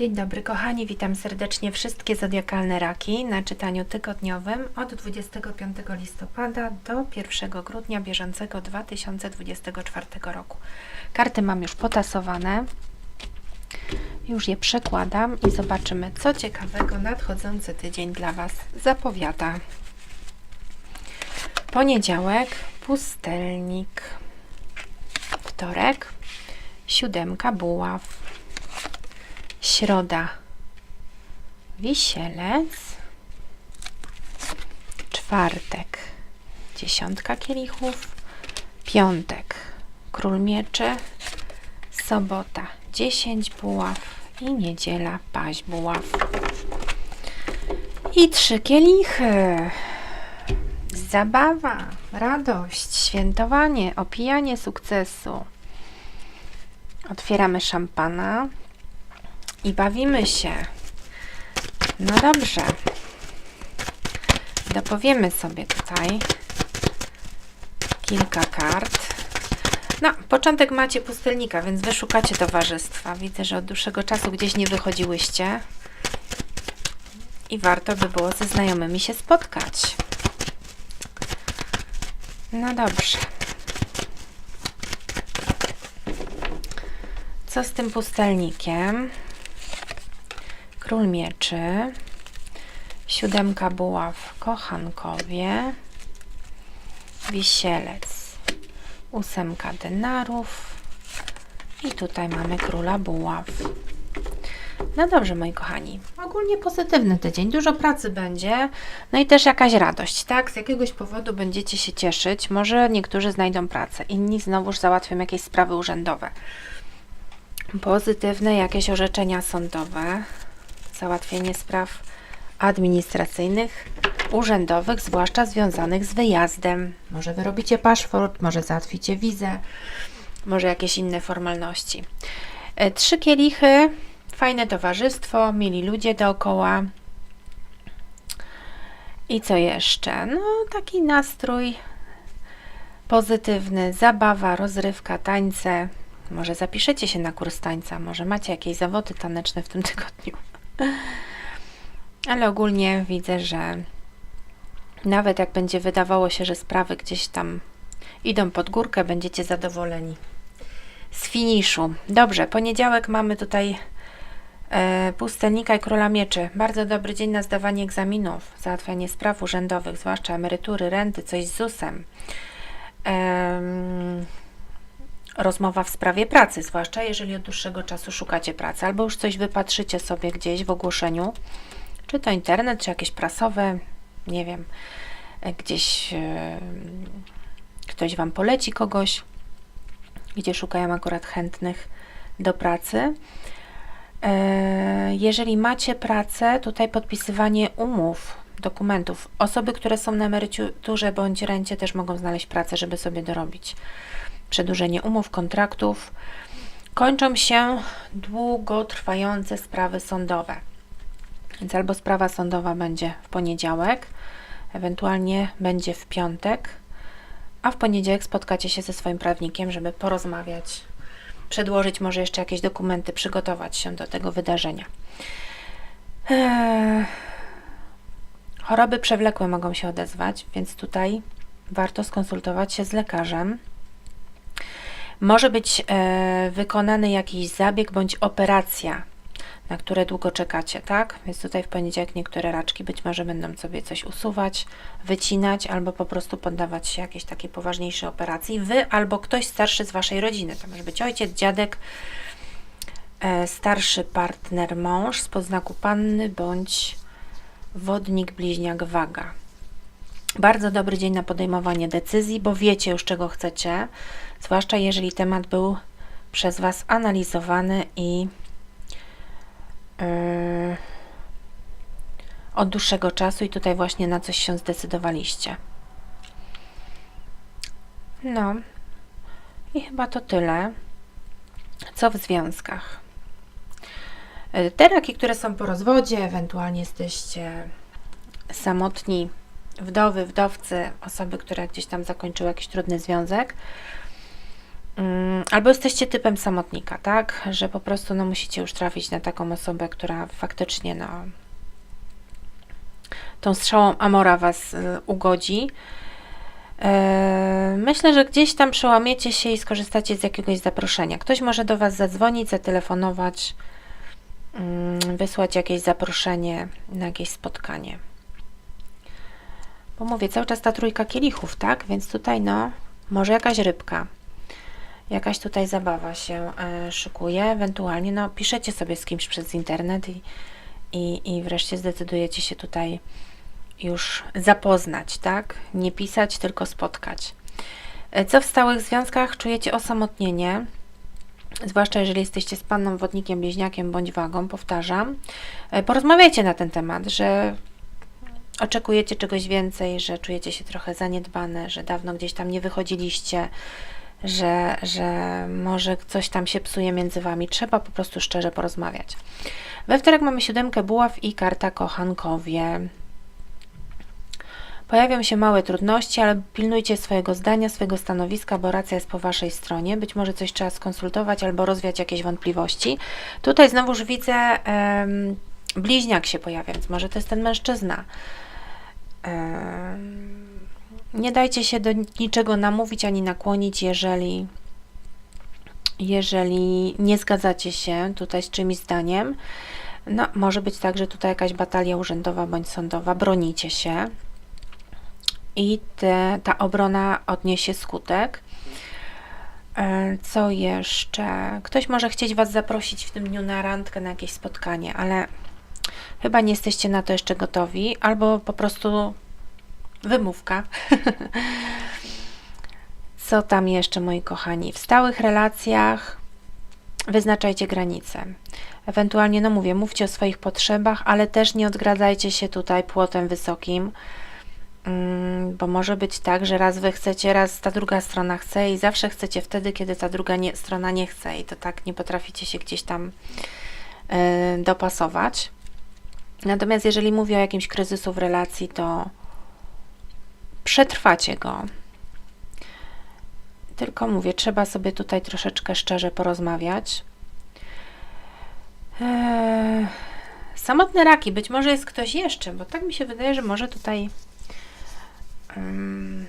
Dzień dobry kochani, witam serdecznie wszystkie zodiakalne raki na czytaniu tygodniowym od 25 listopada do 1 grudnia bieżącego 2024 roku. Karty mam już potasowane. Już je przekładam i zobaczymy, co ciekawego nadchodzący tydzień dla Was zapowiada. Poniedziałek, pustelnik. Wtorek, siódemka buław. Środa, wisielec. Czwartek, dziesiątka kielichów. Piątek, król mieczy. Sobota, dziesięć buław. I niedziela, paź buław. I trzy kielichy. Zabawa, radość, świętowanie, opijanie sukcesu. Otwieramy szampana i bawimy się. No dobrze. Dopowiemy sobie tutaj kilka kart. No, początek macie pustelnika, więc wy szukacie towarzystwa. Widzę, że od dłuższego czasu gdzieś nie wychodziłyście. I warto by było ze znajomymi się spotkać. No dobrze. Co z tym pustelnikiem? Król mieczy. Siódemka buław kochankowie. Wisielec. Ósemka denarów. I tutaj mamy króla buław. No dobrze, moi kochani. Ogólnie pozytywny tydzień. Dużo pracy będzie. No i też jakaś radość, tak? Z jakiegoś powodu będziecie się cieszyć. Może niektórzy znajdą pracę, inni znowuż załatwią jakieś sprawy urzędowe. Pozytywne jakieś orzeczenia sądowe, załatwienie spraw administracyjnych, urzędowych, zwłaszcza związanych z wyjazdem. Może wyrobicie paszport, może załatwicie wizę, może jakieś inne formalności. E, Trzy kielichy, fajne towarzystwo, mili ludzie dookoła. I co jeszcze? No, taki nastrój pozytywny, zabawa, rozrywka, tańce. Może zapiszecie się na kurs tańca, może macie jakieś zawody taneczne w tym tygodniu. Ale ogólnie widzę, że nawet jak będzie wydawało się, że sprawy gdzieś tam idą pod górkę, będziecie zadowoleni. Z finiszu. Dobrze, poniedziałek mamy tutaj e, pustelnika i króla mieczy. Bardzo dobry dzień na zdawanie egzaminów, załatwianie spraw urzędowych, zwłaszcza emerytury, renty, coś z ZUS-em. Em, rozmowa w sprawie pracy, zwłaszcza jeżeli od dłuższego czasu szukacie pracy, albo już coś wypatrzycie sobie gdzieś w ogłoszeniu, czy to internet, czy jakieś prasowe, nie wiem, e, gdzieś e, ktoś Wam poleci kogoś, gdzie szukają akurat chętnych do pracy. E, Jeżeli macie pracę, tutaj podpisywanie umów, dokumentów. Osoby, które są na emeryturze bądź rencie też mogą znaleźć pracę, żeby sobie dorobić przedłużenie umów, kontraktów. Kończą się długotrwające sprawy sądowe. Więc albo sprawa sądowa będzie w poniedziałek, ewentualnie będzie w piątek, a w poniedziałek spotkacie się ze swoim prawnikiem, żeby porozmawiać, przedłożyć może jeszcze jakieś dokumenty, przygotować się do tego wydarzenia. Eee, Choroby przewlekłe mogą się odezwać, więc tutaj warto skonsultować się z lekarzem. Może być e, wykonany jakiś zabieg bądź operacja, na które długo czekacie, tak? Więc tutaj w poniedziałek niektóre raczki być może będą sobie coś usuwać, wycinać albo po prostu poddawać się jakiejś takiej poważniejszej operacji. Wy albo ktoś starszy z Waszej rodziny. To może być ojciec, dziadek, e, starszy partner, mąż z podznaku panny bądź wodnik, bliźniak, waga. Bardzo dobry dzień na podejmowanie decyzji, bo wiecie już czego chcecie, zwłaszcza jeżeli temat był przez Was analizowany i yy, od dłuższego czasu i tutaj właśnie na coś się zdecydowaliście. No i chyba to tyle. Co w związkach? Y, Te raki, które są po rozwodzie, ewentualnie jesteście samotni, wdowy, wdowcy, osoby, które gdzieś tam zakończyły jakiś trudny związek. Mm, Albo jesteście typem samotnika, tak? Że po prostu no, musicie już trafić na taką osobę, która faktycznie no, tą strzałą Amora Was y, ugodzi. E, Myślę, że gdzieś tam przełamiecie się i skorzystacie z jakiegoś zaproszenia. Ktoś może do Was zadzwonić, zatelefonować, mm, wysłać jakieś zaproszenie na jakieś spotkanie. Bo mówię, cały czas ta trójka kielichów, tak? Więc tutaj no, może jakaś rybka. Jakaś tutaj zabawa się e, szykuje, ewentualnie no, piszecie sobie z kimś przez internet i, i, i wreszcie zdecydujecie się tutaj już zapoznać, tak? Nie pisać, tylko spotkać. E, Co w stałych związkach czujecie osamotnienie, zwłaszcza jeżeli jesteście z panną wodnikiem, bliźniakiem bądź wagą, powtarzam. E, Porozmawiajcie na ten temat, że oczekujecie czegoś więcej, że czujecie się trochę zaniedbane, że dawno gdzieś tam nie wychodziliście, że, że może coś tam się psuje między wami. Trzeba po prostu szczerze porozmawiać. We wtorek mamy siódemkę buław i karta kochankowie. Pojawią się małe trudności, ale pilnujcie swojego zdania, swojego stanowiska, bo racja jest po waszej stronie. Być może coś trzeba skonsultować albo rozwiać jakieś wątpliwości. Tutaj znowuż widzę em, bliźniak się pojawia, więc może to jest ten mężczyzna. Em, nie dajcie się do niczego namówić ani nakłonić, jeżeli, jeżeli nie zgadzacie się tutaj z czymś zdaniem. No, może być tak, że tutaj jakaś batalia urzędowa bądź sądowa, bronicie się i te, ta obrona odniesie skutek. E, Co jeszcze? Ktoś może chcieć Was zaprosić w tym dniu na randkę, na jakieś spotkanie, ale chyba nie jesteście na to jeszcze gotowi, albo po prostu wymówka. Co tam jeszcze, moi kochani? W stałych relacjach wyznaczajcie granice. Ewentualnie, no mówię, mówcie o swoich potrzebach, ale też nie odgradzajcie się tutaj płotem wysokim, mm, bo może być tak, że raz wy chcecie, raz ta druga strona chce i zawsze chcecie wtedy, kiedy ta druga nie, strona nie chce i to tak nie potraficie się gdzieś tam y, dopasować. Natomiast jeżeli mówię o jakimś kryzysu w relacji, to przetrwacie go. Tylko mówię, trzeba sobie tutaj troszeczkę szczerze porozmawiać. Eee, samotne raki, być może jest ktoś jeszcze, bo tak mi się wydaje, że może tutaj ym,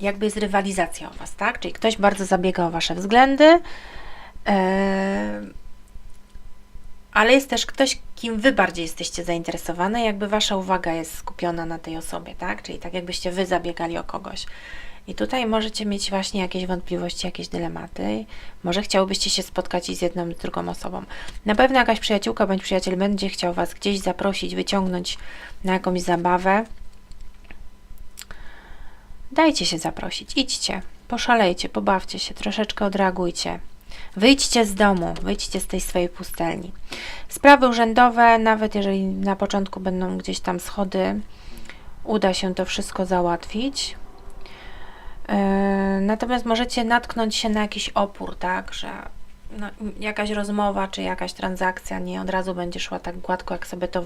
jakby jest rywalizacja o Was, tak? Czyli ktoś bardzo zabiega o Wasze względy, eee, ale jest też ktoś, kim Wy bardziej jesteście zainteresowane, jakby Wasza uwaga jest skupiona na tej osobie, tak? Czyli tak jakbyście Wy zabiegali o kogoś. I tutaj możecie mieć właśnie jakieś wątpliwości, jakieś dylematy. Może chciałbyście się spotkać i z jedną, i drugą osobą. Na pewno jakaś przyjaciółka bądź przyjaciel będzie chciał Was gdzieś zaprosić, wyciągnąć na jakąś zabawę. Dajcie się zaprosić, idźcie, poszalejcie, pobawcie się, troszeczkę odreagujcie. Wyjdźcie z domu, wyjdźcie z tej swojej pustelni. Sprawy urzędowe, nawet jeżeli na początku będą gdzieś tam schody, uda się to wszystko załatwić. Yy, Natomiast możecie natknąć się na jakiś opór, tak, że no, jakaś rozmowa czy jakaś transakcja nie od razu będzie szła tak gładko, jak sobie to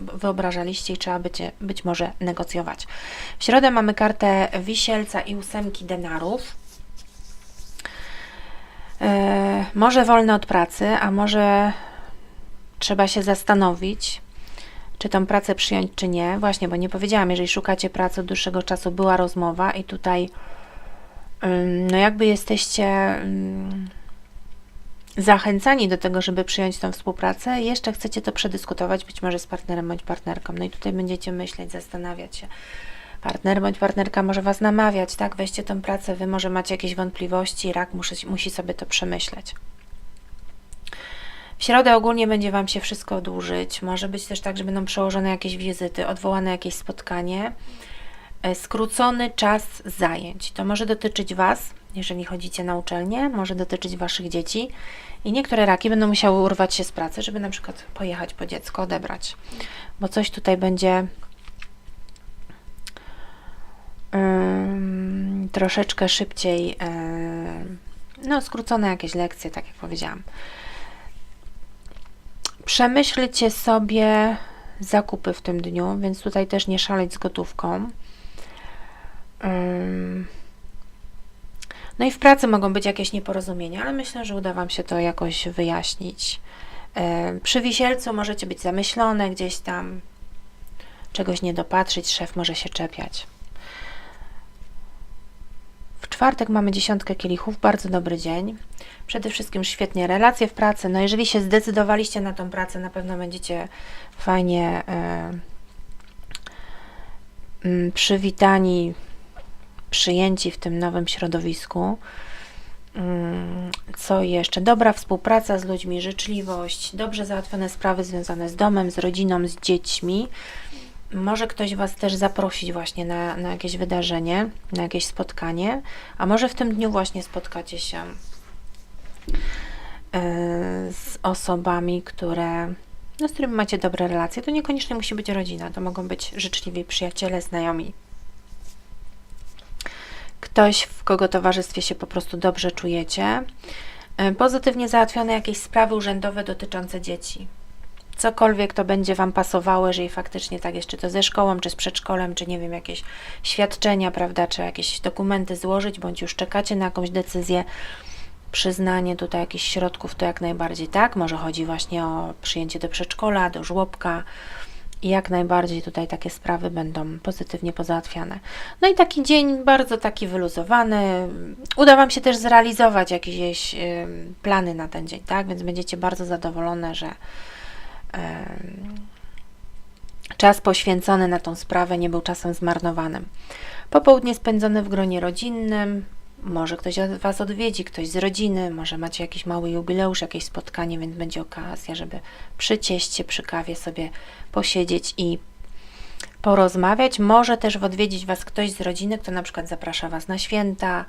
wyobrażaliście i trzeba będzie być może negocjować. W środę mamy kartę wisielca i ósemki denarów. Yy, może wolne od pracy, a może trzeba się zastanowić, czy tą pracę przyjąć, czy nie. Właśnie, bo nie powiedziałam, jeżeli szukacie pracy od dłuższego czasu, była rozmowa i tutaj no jakby jesteście zachęcani do tego, żeby przyjąć tą współpracę, jeszcze chcecie to przedyskutować być może z partnerem bądź partnerką. No i tutaj będziecie myśleć, zastanawiać się. Partner bądź partnerka może Was namawiać, tak, weźcie tą pracę, Wy może macie jakieś wątpliwości, rak musi, musi sobie to przemyśleć. W środę ogólnie będzie Wam się wszystko dłużyć. Może być też tak, że będą przełożone jakieś wizyty, odwołane jakieś spotkanie. E, Skrócony czas zajęć. To może dotyczyć Was, jeżeli chodzicie na uczelnię, może dotyczyć Waszych dzieci. I niektóre raki będą musiały urwać się z pracy, żeby na przykład pojechać po dziecko, odebrać. Bo coś tutaj będzie troszeczkę szybciej, ym, no skrócone jakieś lekcje, tak jak powiedziałam. Przemyślcie sobie zakupy w tym dniu, więc tutaj też nie szaleć z gotówką. No i w pracy mogą być jakieś nieporozumienia, ale myślę, że uda Wam się to jakoś wyjaśnić. E, Przy wisielcu możecie być zamyślone gdzieś tam, czegoś nie dopatrzyć, szef może się czepiać. Czwartek mamy dziesiątkę kielichów, bardzo dobry dzień. Przede wszystkim świetnie relacje w pracy. No jeżeli się zdecydowaliście na tą pracę, na pewno będziecie fajnie e, mm, przywitani, przyjęci w tym nowym środowisku. Mm, Co jeszcze? Dobra współpraca z ludźmi, życzliwość, dobrze załatwione sprawy związane z domem, z rodziną, z dziećmi. Może ktoś Was też zaprosić właśnie na, na jakieś wydarzenie, na jakieś spotkanie, a może w tym dniu właśnie spotkacie się e, z osobami, które, no, z którymi macie dobre relacje. To niekoniecznie musi być rodzina, to mogą być życzliwi przyjaciele, znajomi. Ktoś, w kogo towarzystwie się po prostu dobrze czujecie. E, Pozytywnie załatwione jakieś sprawy urzędowe dotyczące dzieci cokolwiek to będzie Wam pasowało, jeżeli faktycznie tak jest, czy to ze szkołą, czy z przedszkolem, czy nie wiem, jakieś świadczenia, prawda, czy jakieś dokumenty złożyć, bądź już czekacie na jakąś decyzję, przyznanie tutaj jakichś środków, to jak najbardziej tak. Może chodzi właśnie o przyjęcie do przedszkola, do żłobka. Jak najbardziej tutaj takie sprawy będą pozytywnie pozałatwiane. No i taki dzień bardzo taki wyluzowany. Uda Wam się też zrealizować jakieś plany na ten dzień, tak? Więc będziecie bardzo zadowolone, że czas poświęcony na tą sprawę nie był czasem zmarnowanym. Popołudnie spędzone w gronie rodzinnym, może ktoś Was odwiedzi, ktoś z rodziny, może macie jakiś mały jubileusz, jakieś spotkanie, więc będzie okazja, żeby przy cieście, przy kawie sobie posiedzieć i porozmawiać. Może też odwiedzić Was ktoś z rodziny, kto na przykład zaprasza Was na święta,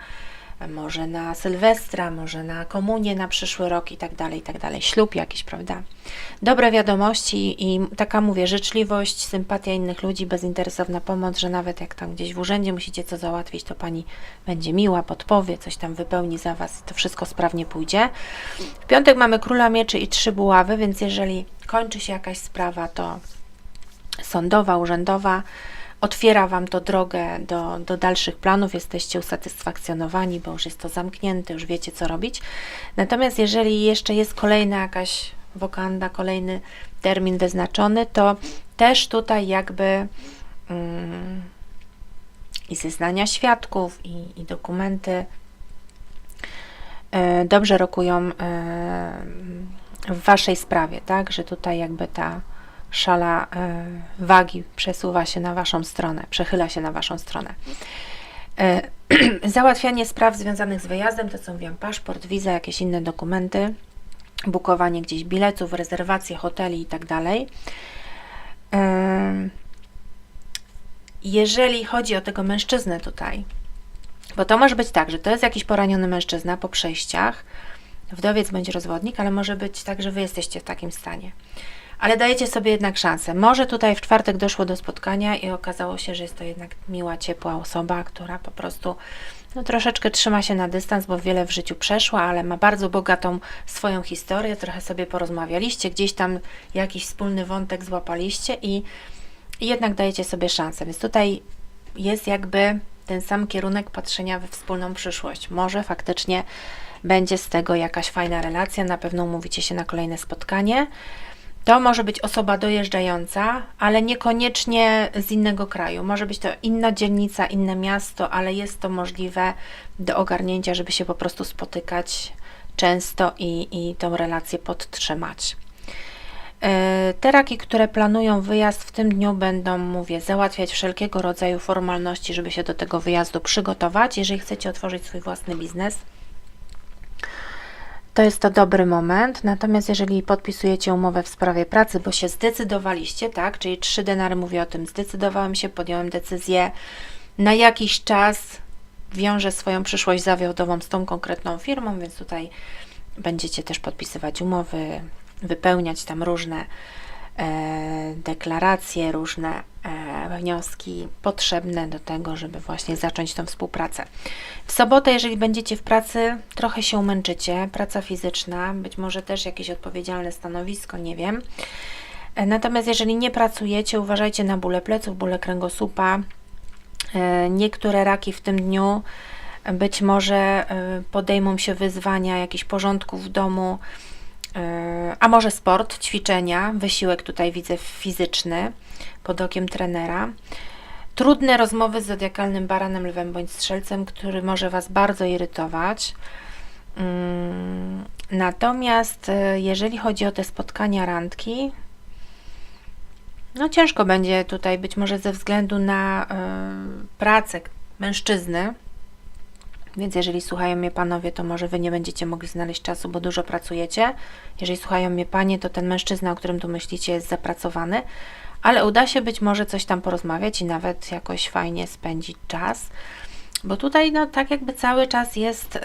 może na Sylwestra, może na komunię na przyszły rok i tak dalej, i tak dalej. Ślub jakiś, prawda? Dobre wiadomości i taka, mówię, życzliwość, sympatia innych ludzi, bezinteresowna pomoc, że nawet jak tam gdzieś w urzędzie musicie co załatwić, to Pani będzie miła, podpowie, coś tam wypełni za Was, to wszystko sprawnie pójdzie. W piątek mamy Króla Mieczy i trzy buławy, więc jeżeli kończy się jakaś sprawa, to sądowa, urzędowa, otwiera Wam to drogę do, do dalszych planów, jesteście usatysfakcjonowani, bo już jest to zamknięte, już wiecie co robić. Natomiast jeżeli jeszcze jest kolejna jakaś wokanda, kolejny termin wyznaczony, to też tutaj jakby mm, i zeznania świadków, i, i dokumenty e, dobrze rokują e, w Waszej sprawie, tak? Że tutaj jakby ta szala e, wagi przesuwa się na Waszą stronę, przechyla się na Waszą stronę. E, Załatwianie spraw związanych z wyjazdem, to co mówiłam, paszport, wiza, jakieś inne dokumenty, bukowanie gdzieś biletów, rezerwacje hoteli i tak. E, Jeżeli chodzi o tego mężczyznę tutaj, bo to może być tak, że to jest jakiś poraniony mężczyzna po przejściach, wdowiec bądź rozwodnik, ale może być tak, że Wy jesteście w takim stanie ale dajecie sobie jednak szansę. Może tutaj w czwartek doszło do spotkania i okazało się, że jest to jednak miła, ciepła osoba, która po prostu no, troszeczkę trzyma się na dystans, bo wiele w życiu przeszła, ale ma bardzo bogatą swoją historię. Trochę sobie porozmawialiście, gdzieś tam jakiś wspólny wątek złapaliście i, i jednak dajecie sobie szansę. Więc tutaj jest jakby ten sam kierunek patrzenia we wspólną przyszłość. Może faktycznie będzie z tego jakaś fajna relacja, na pewno umówicie się na kolejne spotkanie. To może być osoba dojeżdżająca, ale niekoniecznie z innego kraju. Może być to inna dzielnica, inne miasto, ale jest to możliwe do ogarnięcia, żeby się po prostu spotykać często i, i tą relację podtrzymać. E, Te raki, które planują wyjazd w tym dniu, będą, mówię, załatwiać wszelkiego rodzaju formalności, żeby się do tego wyjazdu przygotować. Jeżeli chcecie otworzyć swój własny biznes, to jest to dobry moment. Natomiast jeżeli podpisujecie umowę w sprawie pracy, bo się zdecydowaliście, tak, czyli trzy denary mówię o tym, zdecydowałem się, podjąłem decyzję na jakiś czas wiążę swoją przyszłość zawodową z tą konkretną firmą, więc tutaj będziecie też podpisywać umowy, wypełniać tam różne e, deklaracje, różne wnioski potrzebne do tego, żeby właśnie zacząć tą współpracę. W sobotę, jeżeli będziecie w pracy, trochę się umęczycie, praca fizyczna, być może też jakieś odpowiedzialne stanowisko, nie wiem. E, Natomiast jeżeli nie pracujecie, uważajcie na bóle pleców, bóle kręgosłupa. E, Niektóre raki w tym dniu Być może podejmą się wyzwania jakichś porządków w domu, a może sport, ćwiczenia, wysiłek tutaj widzę fizyczny pod okiem trenera. Trudne rozmowy z zodiakalnym baranem, lwem bądź strzelcem, który może Was bardzo irytować. Mm, Natomiast y, jeżeli chodzi o te spotkania randki, no ciężko będzie tutaj być może ze względu na y, pracę mężczyzny. Więc jeżeli słuchają mnie panowie, to może wy nie będziecie mogli znaleźć czasu, bo dużo pracujecie. Jeżeli słuchają mnie panie, to ten mężczyzna, o którym tu myślicie, jest zapracowany, ale uda się być może coś tam porozmawiać i nawet jakoś fajnie spędzić czas, bo tutaj no tak jakby cały czas jest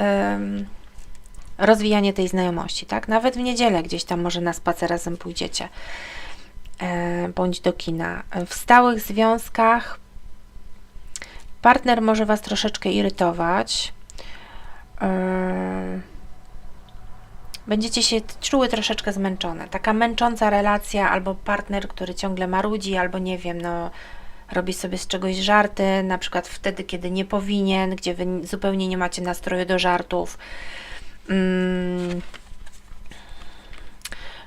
rozwijanie tej znajomości, tak? Nawet w niedzielę gdzieś tam może na spacer razem pójdziecie e, bądź do kina. W stałych związkach partner może Was troszeczkę irytować. E, będziecie się czuły troszeczkę zmęczone. Taka męcząca relacja, albo partner, który ciągle marudzi, albo nie wiem, no robi sobie z czegoś żarty, na przykład wtedy, kiedy nie powinien, gdzie wy zupełnie nie macie nastroju do żartów. Mm.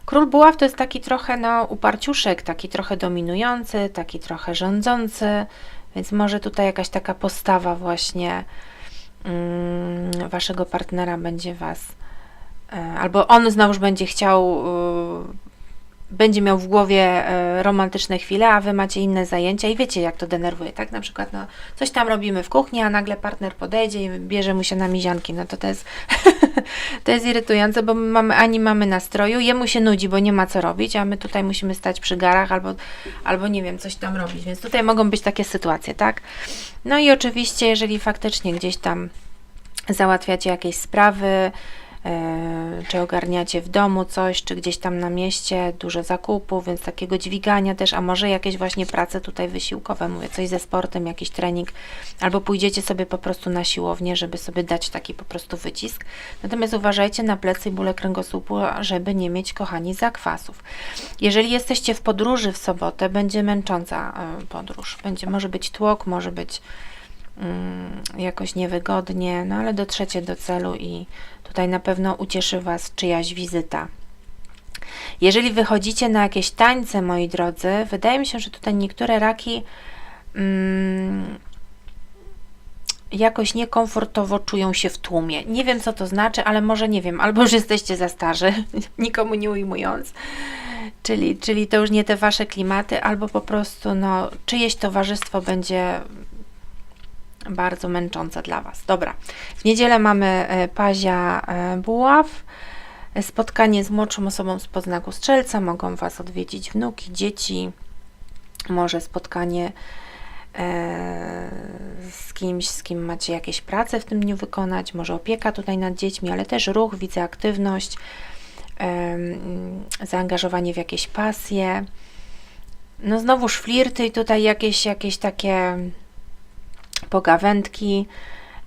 Król Buław to jest taki trochę no, uparciuszek, taki trochę dominujący, taki trochę rządzący, więc może tutaj jakaś taka postawa właśnie mm, waszego partnera będzie was, albo on znowuż będzie chciał y, będzie miał w głowie e, romantyczne chwile, a wy macie inne zajęcia i wiecie, jak to denerwuje, tak? Na przykład, no, coś tam robimy w kuchni, a nagle partner podejdzie i bierze mu się na mizianki, no to to jest, to jest irytujące, bo my mamy, ani mamy nastroju, jemu się nudzi, bo nie ma co robić, a my tutaj musimy stać przy garach albo, albo nie wiem, coś tam robić, więc tutaj mogą być takie sytuacje, tak? No i oczywiście, jeżeli faktycznie gdzieś tam załatwiacie jakieś sprawy, E, czy ogarniacie w domu coś, czy gdzieś tam na mieście, dużo zakupów, więc takiego dźwigania też, a może jakieś właśnie prace tutaj wysiłkowe, mówię, coś ze sportem, jakiś trening, albo pójdziecie sobie po prostu na siłownię, żeby sobie dać taki po prostu wycisk. Natomiast uważajcie na plecy i bóle kręgosłupu, żeby nie mieć, kochani, zakwasów. Jeżeli jesteście w podróży w sobotę, będzie męcząca e, podróż. Będzie, może być tłok, może być jakoś niewygodnie, no ale dotrzecie do celu i Tutaj na pewno ucieszy Was czyjaś wizyta. Jeżeli wychodzicie na jakieś tańce, moi drodzy, wydaje mi się, że tutaj niektóre raki mm, jakoś niekomfortowo czują się w tłumie. Nie wiem, co to znaczy, ale może nie wiem, albo już jesteście za starzy, nikomu nie ujmując, czyli, czyli to już nie te wasze klimaty, albo po prostu no, czyjeś towarzystwo będzie bardzo męczące dla Was. Dobra, w niedzielę mamy e, Pazia e, Buław. Spotkanie z młodszą osobą z podznaku Strzelca. Mogą Was odwiedzić wnuki, dzieci. Może spotkanie e, z kimś, z kim macie jakieś prace w tym dniu wykonać. Może opieka tutaj nad dziećmi, ale też ruch, widzę aktywność, zaangażowanie w jakieś pasje. No znowuż flirty i tutaj jakieś, jakieś takie pogawędki,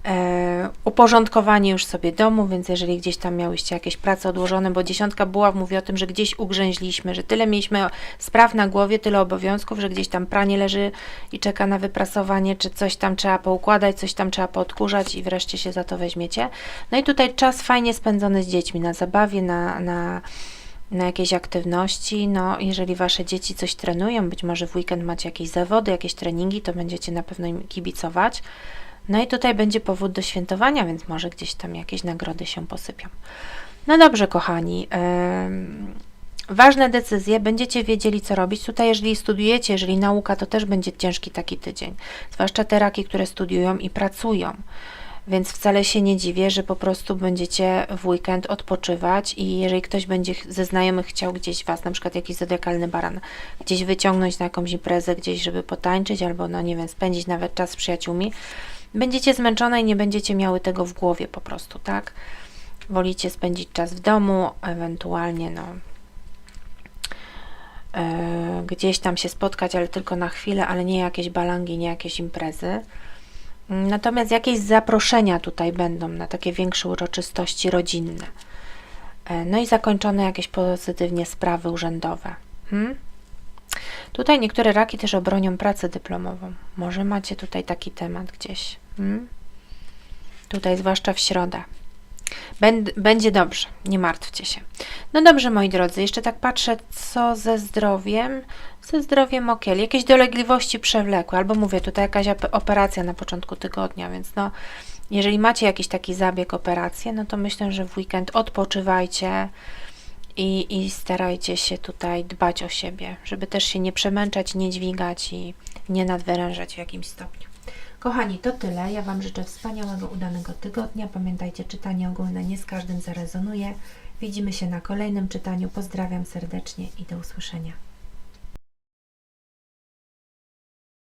e, uporządkowanie już sobie domu, więc jeżeli gdzieś tam miałyście jakieś prace odłożone, bo dziesiątka była, mówi o tym, że gdzieś ugrzęźliśmy, że tyle mieliśmy spraw na głowie, tyle obowiązków, że gdzieś tam pranie leży i czeka na wyprasowanie, czy coś tam trzeba poukładać, coś tam trzeba podkurzać i wreszcie się za to weźmiecie. No i tutaj czas fajnie spędzony z dziećmi, na zabawie, na, na na jakieś aktywności. No, jeżeli wasze dzieci coś trenują, być może w weekend macie jakieś zawody, jakieś treningi, to będziecie na pewno im kibicować. No i tutaj będzie powód do świętowania, więc może gdzieś tam jakieś nagrody się posypią. No dobrze, kochani. Yy, ważne decyzje, będziecie wiedzieli, co robić. Tutaj, jeżeli studiujecie, jeżeli nauka, to też będzie ciężki taki tydzień. Zwłaszcza te raki, które studiują i pracują. Więc wcale się nie dziwię, że po prostu będziecie w weekend odpoczywać i jeżeli ktoś będzie ze znajomych chciał gdzieś Was, na przykład jakiś zodiakalny baran, gdzieś wyciągnąć na jakąś imprezę, gdzieś, żeby potańczyć albo, no nie wiem, spędzić nawet czas z przyjaciółmi, będziecie zmęczone i nie będziecie miały tego w głowie po prostu, tak? Wolicie spędzić czas w domu, ewentualnie, no, e, gdzieś tam się spotkać, ale tylko na chwilę, ale nie jakieś balangi, nie jakieś imprezy. Natomiast jakieś zaproszenia tutaj będą na takie większe uroczystości rodzinne. E, no i zakończone jakieś pozytywnie sprawy urzędowe. Hmm? Tutaj niektóre raki też obronią pracę dyplomową. Może macie tutaj taki temat gdzieś. Hmm? Tutaj, zwłaszcza w środę. Będ, będzie dobrze, nie martwcie się. No dobrze, moi drodzy, jeszcze tak patrzę, co ze zdrowiem. Ze zdrowiem ok. Jakieś dolegliwości przewlekłe, albo mówię, tutaj jakaś op- operacja na początku tygodnia, więc no, jeżeli macie jakiś taki zabieg, operację, no to myślę, że w weekend odpoczywajcie i, i starajcie się tutaj dbać o siebie, żeby też się nie przemęczać, nie dźwigać i nie nadwyrężać w jakimś stopniu. Kochani, to tyle. Ja Wam życzę wspaniałego, udanego tygodnia. Pamiętajcie, czytanie ogólne nie z każdym zarezonuje. Widzimy się na kolejnym czytaniu. Pozdrawiam serdecznie i do usłyszenia.